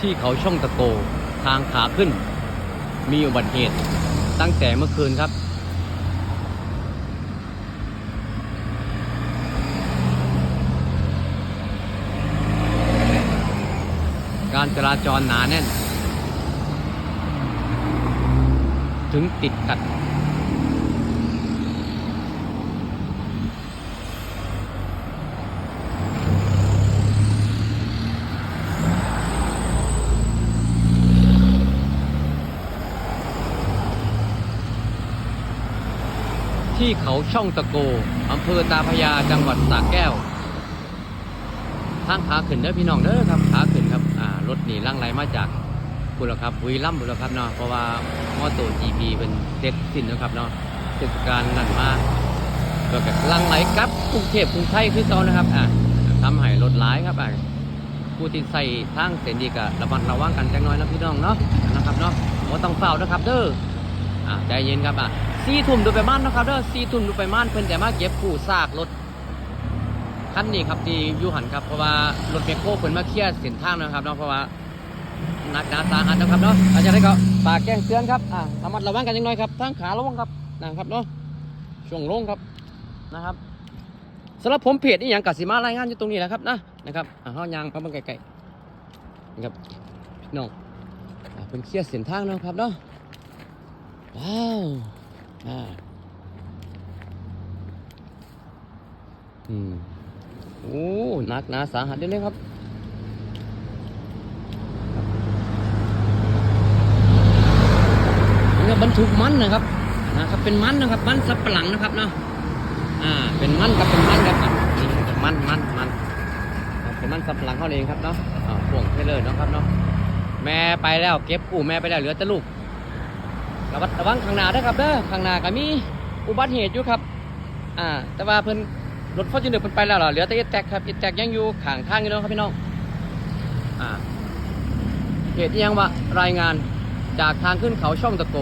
ที่เขาช่องตะโก ทางขาขึ้น มีอุบัติเหตุตั้งแต่เมื่อคืนครับ การจราจรหนาแน่น ถึงติดขัด ที่เขาช่องตะโก อำเภอตาพยา จังหวัดสระแก้ว ทางขาขึ้นเด้อพี่น้องเด้อครับขาขึ้นครับ อ่า รถนี่ล่างไหลมาจากบุรครับวีลัมบุรครับเนาะ เพราะว่ามอโต GP เป็นเซ็ตสิ้นนะครับเนาะเทศกาลนั่นมาแล้วก็ลังไหลกลับกรุงเทพกรุงไทยคือเก่านะครับ อ่าทำให้รถหลายครับอ่าผู้ที่ใส่ทางเส้นดีก็ระมัดระวังกันจังน้อยนะพี่น้องเนาะ นะครับเนาะบ่ต้องเฝ้านะครับเด้อ อ่าใจเย็นครับอะ สี่ทุ่มดูไปม่านนะครับเด้อสี่ทุ่มดูไปม่านเพิ่นแต่มาเก็บผู้ซากรถคันนี้ครับที่ยูหันครับเพราะว่ารถเมคโครเพิ่นมาเคลียร์เส้นทางนะครับเนาะเพราะว่านักหนาสาหัสนะครับเนาะอาจจะได้ก็ฝากแจ้งเตือนครับอ่าระมัดระวังกันจังน่อยครับทางขาระวังครับนะครับเนาะช่วงลงครับนะครับสำหรับผมเพจนี่อย่างกสิมารายงานอยู่ตรงนี้แหละครับนะนะครับอ่าเฮายางไปเบิ่งไกลๆนะครับพี่น้องเพิ่นเคลียร์เส้นทางเนาะครับเนาะว้าว อ่าอืมโอ้หนักหนาสาหัสเด้เลยครับนี่บรรทุกมันนะครับนะครับเป็นมันนะครับมันสับปะหลังนะครับเนาะอ่าเป็นมันกับเป็นมันครับนี่เป็นมันมันมันเป็นมันสับปะหลังเขาเองครับเนาะอ่าพ่วงเทเลอร์เนาะครับเนาะแม่ไปแล้วเก็บกูแม่ไปแล้วเหลือแต่ลูก ระวัดระวังข้างหน้าด้วยครับเด้อข้างหน้าก็มีอุบัติเหตุอยู่ครับอ่าแต่ว่าเพิ่นรถฟอร์จูเนอร์เพิ่นไปแล้วเหรอเหลือแต่เอแตกครับเอแตกยังอยู่ข้างทางอยู่เนาะครับพี่น้องอ่าเหตุยังว่ารายงานจากทางขึ้นเขาช่องตะโก